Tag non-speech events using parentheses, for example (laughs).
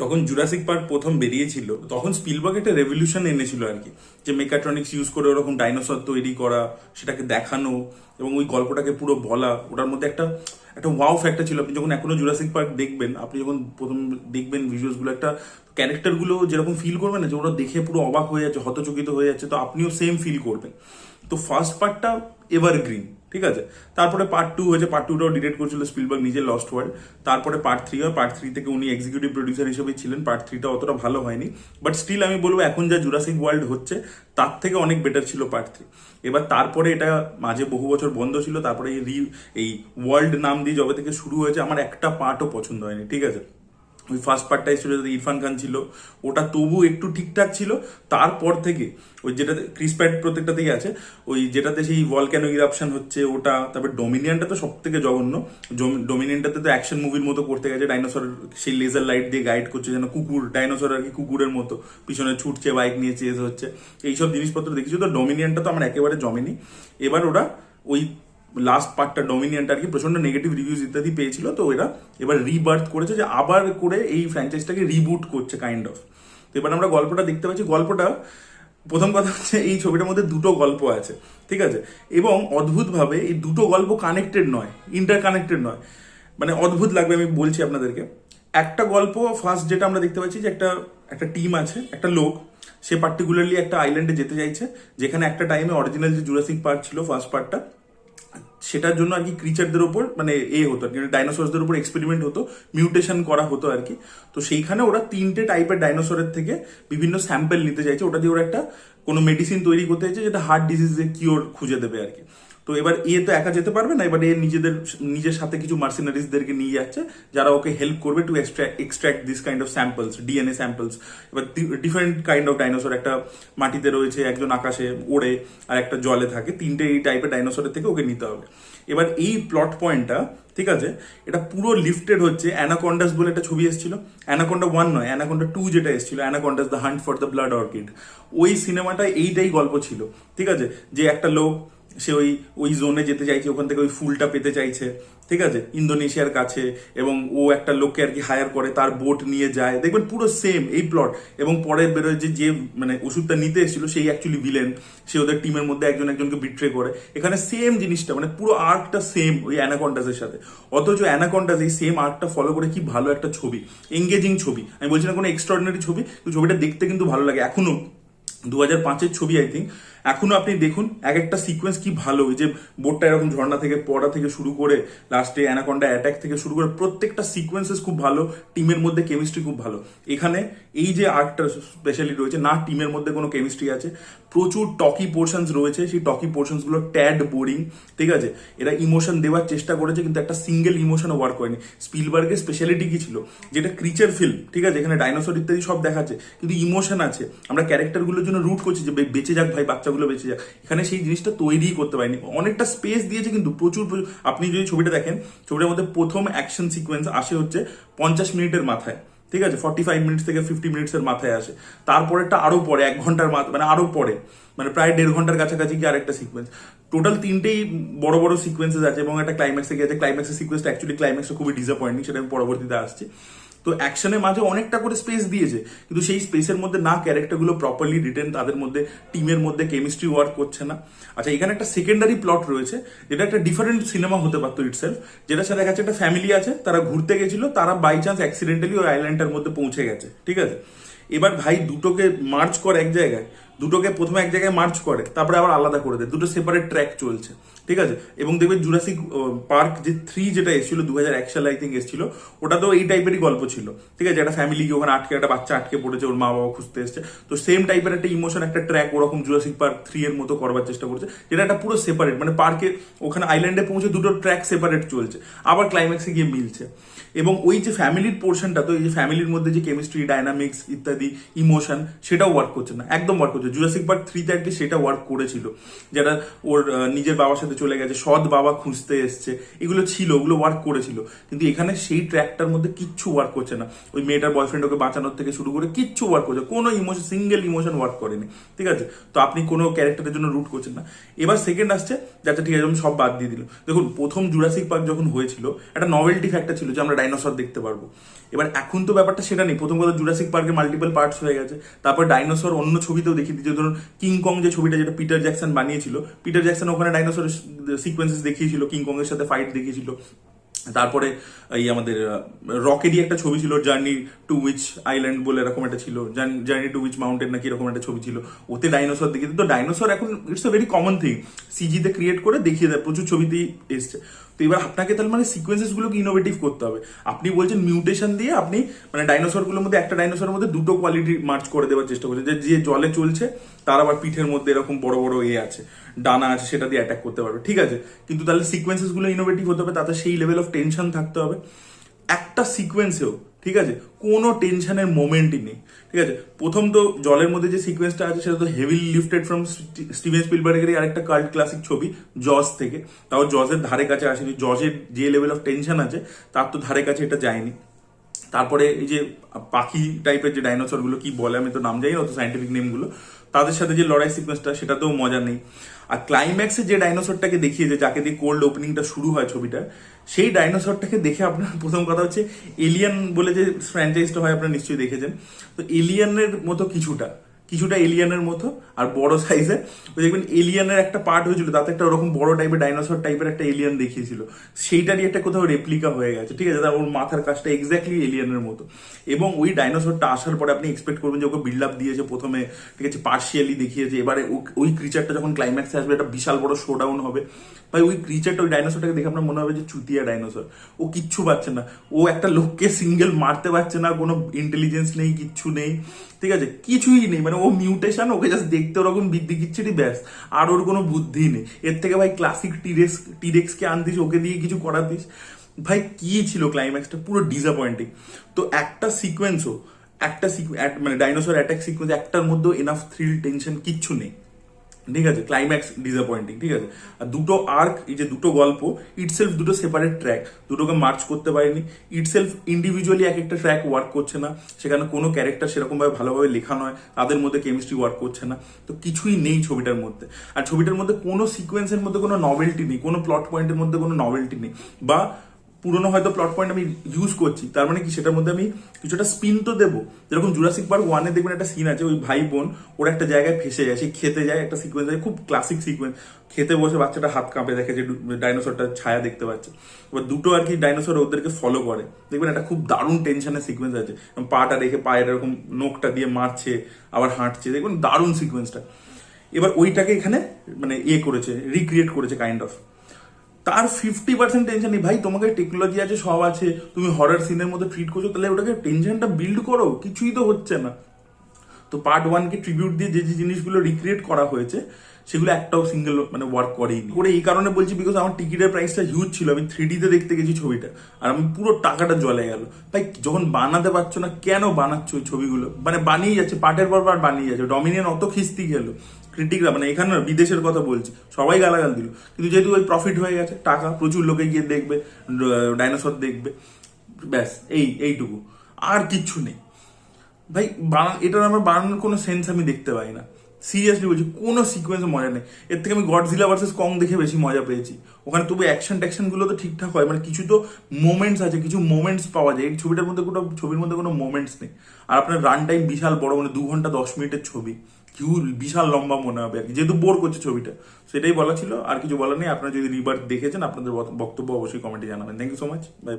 যখন Jurassic park প্রথম বেরিয়েছিল, তখন স্পিলবার্গ একটা রেভলিউশন এনেছিল আর কি, যে মেকাট্রনিক্স ইউজ করে ওরকম ডাইনোসর তৈরি করা, সেটাকে দেখানো এবং ওই গল্পটাকে পুরো বলা, ওটার মধ্যে একটা একটা ওয়াও ফ্যাক্টর ছিল। আপনি যখন এখনও জুরাসিক পার্ক দেখবেন, আপনি যখন প্রথম দেখবেন ভিজুয়ালসগুলো একটা ক্যারেক্টারগুলো যেরকম ফিল করবেন না, যে ওরা দেখে পুরো অবাক হয়ে যাচ্ছে, হতচকিত হয়ে যাচ্ছে, তো আপনিও সেম ফিল করবেন। তো ফার্স্ট পার্টটা এভারগ্রিন ঠিক আছে? তারপরে পার্ট টু হয়েছে পার্ট টুটাও ডিরেক্ট করছিল স্পিলবার্গ নিজে লস্ট ওয়ার্ল্ড তারপরে পার্ট থ্রি হয় পার্ট থ্রি থেকে উনি এক্সিকিউটিভ প্রডিউসার হিসেবে ছিলেন পার্ট থ্রিটা অতটা ভালো হয়নি। বাট স্টিল আমি বলব, এখন যা জুরাসিক ওয়ার্ল্ড হচ্ছে, তার থেকে অনেক বেটার ছিল পার্ট থ্রি এবার তারপরে এটা মাঝে বহু বছর বন্ধ ছিল, তারপরে এই রি এই ওয়ার্ল্ড নাম দিয়ে যবে থেকে শুরু হয়েছে, আমার একটা পার্টও পছন্দ হয়নি, ঠিক আছে? ওই ফার্স্ট পার্টটাই ছিল যাতে ইরফান খান ছিল, ওটা তবু একটু ঠিকঠাক ছিল। তারপর থেকে ওই যেটাতে ক্রিসপ্যাট প্রত্যেকটাতেই আছে, ওই যেটাতে সেই ভলক্যানো ইরাপশন হচ্ছে, ওটা, তারপর ডোমিনিয়ানটা তো সব থেকে জঘন্য ডোমিনিয়ানটাতে তো অ্যাকশন মুভির মতো করতে গেছে ডাইনোসর সেই লেজার লাইট দিয়ে গাইড করছে যেন কুকুর ডাইনোসর আর কি কুকুরের মতো পিছনে ছুটছে বাইক নিয়ে চেজ হচ্ছে। এইসব জিনিসপত্র দেখেছি, তো ডোমিনিয়ানটা তো আমার একেবারে জমেনি। এবার ওরা ওই লাস্ট পার্টটা ডোমিনিয়ানটা আর কি প্রচণ্ড নেগেটিভ রিভিউজ ইত্যাদি পেয়েছিল, তো এরা এবার রিবার্থ করেছে যে আবার করে এই ফ্র্যাঞ্চাইজটাকে রিবুট করছে কাইন্ড অফ তো এবার আমরা গল্পটা দেখতে পাচ্ছি। গল্পটা, প্রথম কথা হচ্ছে এই ছবিটার মধ্যে দুটো গল্প আছে, ঠিক আছে? এবং অদ্ভুতভাবে এই দুটো গল্প কানেক্টেড নয় ইন্টার কানেক্টেড নয়। মানে অদ্ভুত লাগবে, আমি বলছি আপনাদেরকে। একটা গল্প ফার্স্ট যেটা আমরা দেখতে পাচ্ছি যে একটা একটা টিম আছে, একটা লোক, সে পার্টিকুলারলি একটা আইল্যান্ডে যেতে চাইছে, যেখানে একটা টাইমে অরিজিনাল যে জুরাসিক পার্ক ছিল ফার্স্ট পার্টটা সেটার জন্য আর কি ক্রিচারদের ওপর মানে এ হতো আর কি ডাইনোসরসদের উপর এক্সপেরিমেন্ট হতো মিউটেশন করা হতো আর কি। তো সেইখানে ওরা তিনটে টাইপের ডাইনোসরের থেকে বিভিন্ন স্যাম্পেল নিতে চাইছে। ওটা দিয়ে ওরা একটা কোনো মেডিসিন তৈরি করতে চাইছে যেটা হার্ট ডিজিজের কিওর খুঁজে দেবে আর কি। তো এবার এ তো একা যেতে পারবে না, এবার এ নিজেদের, নিজের সাথে কিছু মার্সিনারিজদেরকে নিয়ে যাচ্ছে, যারা ওকে হেল্প করবে to extract this kind of samples DNA samples এবার ডিফারেন্ট কাইন্ড অফ ডাইনোসর একটা মাটিতে রয়েছে, একজন আকাশে ওড়ে, আর একটা জলে থাকে, তিনটে এই টাইপের ডাইনোসরের থেকে ওকে নিতে হবে। এবার এই প্লট পয়েন্টটা ঠিক আছে, এটা পুরো লিফটেড হচ্ছে অ্যানাকন্ডাস বলে একটা ছবি এসেছিল। অ্যানাকন্ডা ওয়ান নয় অ্যানাকন্ডা টু যেটা এসেছিল Anacondas the hunt for the blood orchid ওই সিনেমাটা এইটাই গল্প ছিল, ঠিক আছে, যে একটা লোক সে ওই ওই জোনে যেতে চাইছে, ওখান থেকে ওই ফুলটা পেতে চাইছে, ঠিক আছে? ইন্দোনেশিয়ার কাছে, এবং ও একটা লোককে আর কি হায়ার করে, তার বোট নিয়ে যায়। দেখবেন পুরো সেম এই প্লট এবং পরে বেরোয় যে যে মানে ওষুধটা নিতে এসেছিল, সেই অ্যাকচুয়ালি ভিলেন সে ওদের টিমের মধ্যে একজন একজনকে বিট্রে করে। এখানে সেম জিনিসটা মানে পুরো আর্কটা সেম ওই অ্যানাকন্ডাসের সাথে। অথচ অ্যানাকন্ডাস এই সেম আর্কটা ফলো করে কি ভালো একটা ছবি এঙ্গেজিং ছবি। আমি বলছি না কোনো এক্সট্রাঅর্ডিনারি ছবি ছবিটা দেখতে কিন্তু ভালো লাগে। এখনও দু হাজার পাঁচের ছবি আই থিঙ্ক এখনও আপনি দেখুন এক একটা সিকোয়েন্স কি ভালো। যে বোটটা এরকম ঝর্ণা থেকে পড়া থেকে শুরু করে লাস্টে অ্যানাকন্ডা অ্যাটাক থেকে শুরু করে, প্রত্যেকটা সিকোয়েন্সেস খুব ভালো টিমের মধ্যে কেমিস্ট্রি খুব ভালো। এখানে এই যে আর্টটা স্পেশালি রয়েছে, না টিমের মধ্যে কোনো কেমিস্ট্রি আছে, প্রচুর টকি পোর্শনস রয়েছে, সেই টকি পোর্শনসগুলো ট্যাড বোরিং ঠিক আছে? এরা ইমোশন দেওয়ার চেষ্টা করেছে, কিন্তু একটা সিঙ্গেল ইমোশনও ওয়ার্ক করেনি। স্পিলবার্গের স্পেশালিটি কি ছিল? যেটা ক্রিচার ফিল্ম ঠিক আছে? এখানে ডাইনোসর ইত্যাদি সব দেখাচ্ছে, কিন্তু ইমোশন আছে। আমরা ক্যারেক্টারগুলোর জন্য রুট করছি যে বেঁচে যাক ভাই বাচ্চাগুলো বেঁচে যাক। এখানে সেই জিনিসটা তৈরি করতে পারেনি। অনেকটা স্পেস দিয়েছে কিন্তু প্রচুর আপনি যদি ছবিটা দেখেন, ছবিটার মধ্যে প্রথম অ্যাকশন সিকোয়েন্স আসে হচ্ছে পঞ্চাশ মিনিটের মাথায়। ঠিক আছে? ফর্টি ফাইভ মিনিটস থেকে ফিফটি মিনিটসের মাথায় আসে। তারপরেরটা আরও পরে, এক ঘণ্টার মানে আরও পরে। মানে প্রায় দেড় ঘণ্টার কাছাকাছি কি আরেকটা সিকোয়েন্স টোটাল তিনটেই বড় বড় সিকোয়েন্সেস আছে এবং একটা ক্লাইম্যাক্সে গিয়েছে। ক্লাইম্যাক্সের সিকোয়েন্সটা অ্যাকচুয়ালি ক্লাইম্যাক্সটা খুবই ডিসঅ্যাপয়েন্টিং সেটা আমি পরবর্তীতে আসছি। তো অ্যাকশনের মাঝে অনেকটা করে স্পেস দিয়েছে। কিন্তু সেই স্পেসের মধ্যে না ক্যারেক্টারগুলো প্রপারলি রিটেন তাদের মধ্যে টিমের মধ্যে কেমিস্ট্রি ওয়ার্ক করছে না। আচ্ছা এখানে একটা সেকেন্ডারি প্লট রয়েছে, যেটা একটা ডিফারেন্ট সিনেমা হতে পারতো ইটসেলফ যেটা সাথে যাচ্ছে একটা ফ্যামিলি আছে, তারা ঘুরতে গেছিল, তারা বাই চান্স অ্যাক্সিডেন্টালি ওই আইল্যান্ডটার মধ্যে পৌঁছে গেছে, ঠিক আছে? এবার ভাই দুটোকে মার্চ করে এক জায়গায়, দুটোকে প্রথমে এক জায়গায় মার্চ করে, তারপরে আবার আলাদা করে দেয়, দুটো সেপারেট ট্র্যাক চলছে। ঠিক আছে? এবং দেখবেন জুরাসিক পার্ক যে থ্রি যেটা এসেছিল দু হাজার এক সালে আই থিঙ্ক এসেছিল ওটা তো এই টাইপেরই গল্প ছিল। ঠিক আছে? একটা ফ্যামিলি ওখানে আটকে, একটা বাচ্চা আটকে পড়েছে, ওর মা বাবা খুঁজতে এসছে। তো সেম টাইপের একটা ইমোশন একটা ট্র্যাক ওরকম জুরাসিক পার্ক থ্রি এর মতো করবার চেষ্টা করছে, যেটা একটা পুরো সেপারেট মানে পার্কে ওখানে আইল্যান্ডে পৌঁছে দুটো ট্র্যাক সেপারেট চলছে। আবার ক্লাইম্যাক্সে গিয়ে মিলছে। এবং ওই যে ফ্যামিলির পোর্শনটা তো এই যে ফ্যামিলির মধ্যে যে কেমিস্ট্রি ডাইনামিক্স ইত্যাদি ইমোশন সেটাও ওয়ার্ক করছে না। একদম ওয়ার্ক করছে জুরাসিক পার্ক থ্রিতে আর কি সেটা ওয়ার্ক করেছিল। যেটা ওর নিজের বাবার সাথে চলে গেছে, সৎ বাবা খুঁজতে এসছে। এগুলো ছিল, ওগুলো ওয়ার্ক করেছিল। কিন্তু এখানে সেই ট্র্যাকটার মধ্যে কিচ্ছু ওয়ার্ক করছে না। ওই মেয়েটার বয়ফ্রেন্ড ওকে বাঁচানোর থেকে শুরু করে কিচ্ছু ওয়ার্ক করছে কোনো ইমোশন সিঙ্গেল ইমোশন ওয়ার্ক করেনি। ঠিক আছে? তো আপনি কোনো ক্যারেক্টারের জন্য রুট করছেন না। এবার সেকেন্ড আসছে যাতে ঠিক আছে সব বাদ দিয়ে দিল। দেখুন, প্রথম জুরাসিক পার্ক যখন হয়েছিল, একটা নভেলটি ফ্যাক্টর ছিল যে, আমরা ডাইনোসর দেখতে পারব। এবার এখন তো ব্যাপারটা সেটা নেই। প্রথম কথা জুরাসিক পার্কে মাল্টিপল পার্টস হয়ে গেছে। তারপর ডাইনোসর অন্য ছবিতেও দেখিয়ে দিচ্ছে। ধরুন কিংকং যে ছবিটা, যেটা পিটার জ্যাকসন বানিয়েছিল পিটার জ্যাকসন ওখানে ডাইনোসর সিকোয়েন্সেস দেখিয়েছিল কিংকং এর সাথে ফাইট দেখিয়েছিল। তারপরে এই আমাদের রকেরই একটা ছবি ছিল জার্নি টু উইচ আইল্যান্ড বলে এরকম একটা ছিল জার্নি টু উইচ মাউন্টেন নাকি এরকম একটা ছবি ছিল। ওতে ডাইনোসর দেখিয়ে তো ডাইনোসর এখন it's a very common thing সিজিতে create করে দেখিয়ে দেয়, প্রচুর ছবিতেই এসছে। তো এবার আপনাকে তাহলে মানে সিকোয়েন্সেস গুলোকে ইনোভেটিভ করতে হবে। আপনি বলছেন মিউটেশন দিয়ে আপনি মানে ডাইনোসরগুলোর মধ্যে একটা ডাইনোসরের মধ্যে দুটো কোয়ালিটি মার্চ করে দেওয়ার চেষ্টা করছে। যে যে জলে চলছে, তার আবার পিঠের মধ্যে এরকম বড় বড় ইয়ে আছে, ডানা আছে, সেটা দিয়ে অ্যাটাক করতে পারবে। ঠিক আছে? কিন্তু তাহলে সিকোয়েন্সেসগুলো ইনোভেটিভ হতে হবে, তাতে সেই লেভেল অফ টেনশন থাকতে হবে। একটা সিকোয়েন্সেও ঠিক আছে? কোনো টেনশনের মোমেন্টই নেই, ঠিক আছে? প্রথম তো জলের মধ্যে যে সিকোয়েন্সটা আছে, সেটা তো হেভি লিফটেড ফ্রম স্টিভেন স্পিলবার্গের আরেকটা কাল্ট ক্লাসিক ছবি জজ থেকে। তাও জজের ধারে কাছে আসেনি। জজের যে লেভেল অফ টেনশন আছে, তার তো ধারে কাছে এটা যায়নি। তারপরে এই যে পাখি টাইপের যে ডাইনোসরগুলো কি বলে আমি তো নাম জানি না, অত সাইন্টিফিক নেমগুলো তাদের সাথে যে লড়াই সিকোয়েন্সটা সেটাতেও মজা নেই। আর ক্লাইম্যাক্সে যে ডাইনোসরটাকে দেখিয়েছে যাকে দিয়ে কোল্ড ওপেনিংটা শুরু হয় ছবিটা, সেই ডাইনোসরটাকে দেখে আপনার (laughs) প্রথম কথা হচ্ছে এলিয়ান বলে যে ফ্র্যাঞ্চাইজটা হয়, আপনার নিশ্চয়ই দেখেছেন। তো এলিয়ানের মতো কিছুটা কিছুটা এলিয়ানের মতো আর বড় সাইজে ওই দেখবেন এলিয়ানের একটা পার্ট হয়েছিল, তাতে একটা ওরকম বড় টাইপের ডাইনোসর টাইপের একটা এলিয়ান দেখিয়েছিল। সেইটারই একটা কোথাও রেপ্লিকা হয়ে গেছে, ঠিক আছে? তার ওর মাথার কাজটা এক্স্যাক্টলি এলিয়ানের মতো। এবং ওই ডাইনোসরটা আসার পরে আপনি এক্সপেক্ট করবেন যে ওকে বিল্ড আপ দিয়েছে প্রথমে, ঠিক আছে? পার্শিয়ালি দেখিয়েছে। এবারে ওই ক্রিচারটা যখন ক্লাইম্যাক্সে আসবে, একটা বিশাল বড় শো ডাউন হবে। ভাই, ওই ক্রিচারটা ওই ডাইনোসরটাকে দেখে আপনার মনে হবে যে চুতিয়া ডাইনোসর ও কিচ্ছু পাচ্ছে না। ও একটা লোককে সিঙ্গেল মারতে পারছে না, কোনো ইন্টেলিজেন্স নেই, কিচ্ছু নেই। ঠিক আছে? কিছুই নেই। মানে ও মিউটেশন ওকে জাস্ট দেখতে ওরকম বৃদ্ধি কিচ্ছুটি ব্যাস। আর ওর কোনো বুদ্ধি নেই। এর থেকে ভাই ক্লাসিক টিরেক্স টিরেক্সকে আনতিস, ওকে দিয়ে কিছু করা করাতিস। ভাই, কি ছিল ক্লাইম্যাক্সটা পুরো ডিসঅ্যাপয়েন্টিং তো একটা সিকোয়েন্সও একটা মানে ডাইনোসর অ্যাটাক সিকোয়েন্স একটার মধ্যেও এনাফ থ্রিল টেনশন কিচ্ছু নেই। ঠিক আছে ক্লাইম্যাক্স ডিসঅ্যাপয়েন্টিং ঠিক আছে? আর দুটো আর্ক এই যে দুটো গল্প ইটসেলফ দুটো সেপারেট ট্র্যাক দুটোকে মার্চ করতে পারেনি। ইটসেলফ ইন্ডিভিজুয়ালি এক একটা ট্র্যাক ওয়ার্ক করছে না। সেখানে কোনো ক্যারেক্টার সেরকমভাবে ভালোভাবে লেখা নয়, তাদের মধ্যে কেমিস্ট্রি ওয়ার্ক করছে না। তো কিছুই নেই ছবিটার মধ্যে। আর ছবিটার মধ্যে কোনো সিকোয়েন্সের মধ্যে কোনো নভেলটি নেই, কোনো প্লট পয়েন্টের মধ্যে কোনো নভেলটি নেই। বা পুরোনো হয়তো প্লট পয়েন্ট আমি ইউজ করছি, তার মানে কি সেটার মধ্যে আমি কিছুটা স্পিন তো দেবো। যেরকম জুরাসিক পার্ক ওয়ানে দেখবেন একটা সিন আছে, ওই ভাই বোন, ওরা একটা জায়গায় ফেসে যায়, সে খেতে যায়, একটা সিকোয়েন্স আছে, খুব ক্লাসিক সিকোয়েন্স খেতে বসে বাচ্চাটা হাত কাঁপে দেখে যে ডাইনোসরটা ছায়া দেখতে পাচ্ছে। এবার দুটো আর কি ডাইনোসর ওদেরকে ফলো করে। দেখবেন একটা খুব দারুণ টেনশনের সিকোয়েন্স আছে। পাটা রেখে পায়ের এরকম নোকটা দিয়ে মারছে, আবার হাঁটছে, দেখবেন দারুণ সিকোয়েন্সটা এবার ওইটাকে এখানে মানে ইয়ে করেছে রিক্রিয়েট করেছে কাইন্ড অফ তার ফিফটি পার্সেন্ট টেনশন নেই। ভাই, তোমাকে টেকনোলজি আছে, সব আছে। তুমি হরার সিনের মধ্যে ট্রিট করছ, তাহলে ওটাকে টেনশনটা বিল্ড করো। কিছুই তো হচ্ছে না। তো পার্ট ওয়ানকে ট্রিবিউট দিয়ে যে যে জিনিসগুলো রিক্রিয়েট করা হয়েছে, সেগুলো একটাও সিঙ্গেল মানে ওয়ার্ক করেইনি। করে এই কারণে বলছি বিকজ আমার টিকিটের প্রাইসটা হিউজ ছিল। আমি থ্রি ডিতে দেখতে গেছি ছবিটা। আর আমি পুরো টাকাটা জলে গেল। তাই যখন বানাতে পারছ না, কেন বানাচ্ছ ওই ছবিগুলো? মানে বানিয়ে যাচ্ছে, পার্টের পর পার্ট বানিয়ে যাচ্ছে। ডমিনিয়ন অত খিস্তি গেল ক্রিটিকরা মানে এখানে বিদেশের কথা বলছি, সবাই গালাগাল দিল। কিন্তু যেহেতু ওই প্রফিট হয়ে গেছে, টাকা প্রচুর লোকে গিয়ে দেখবে ডাইনোসর দেখবে, ব্যাস, এই, এইটুকু। আর কিচ্ছু নেই। ভাই বানান এটার আমার বানানোর কোনো সেন্স আমি দেখতে পাই না। সিরিয়াসলি বলছি, কোনো সিকোয়েন্সে মজা নেই। এর থেকে আমি গডজিলা ভার্সেস কং দেখে বেশি মজা পেয়েছি। ওখানে তবু অ্যাকশন ট্যাকশনগুলো তো ঠিকঠাক হয় মানে কিছু তো মোমেন্টস আছে, কিছু মোমেন্টস পাওয়া যায়। এই ছবিটার মধ্যে কোনো, ছবির মধ্যে কোনো মোমেন্টস নেই। আর আপনার রান টাইম বিশাল বড় মানে দু ঘণ্টা দশ মিনিটের ছবি। বিশাল লম্বা মনে হবে আর কি। যেহেতু বোর করছে ছবিটা। সেটাই বলা ছিল। আর কিছু বলা নেই। আপনারা যদি রিবার দেখেছেন, আপনাদের বক্তব্য অবশ্যই কমেন্টে জানাবেন। Thank you so much bye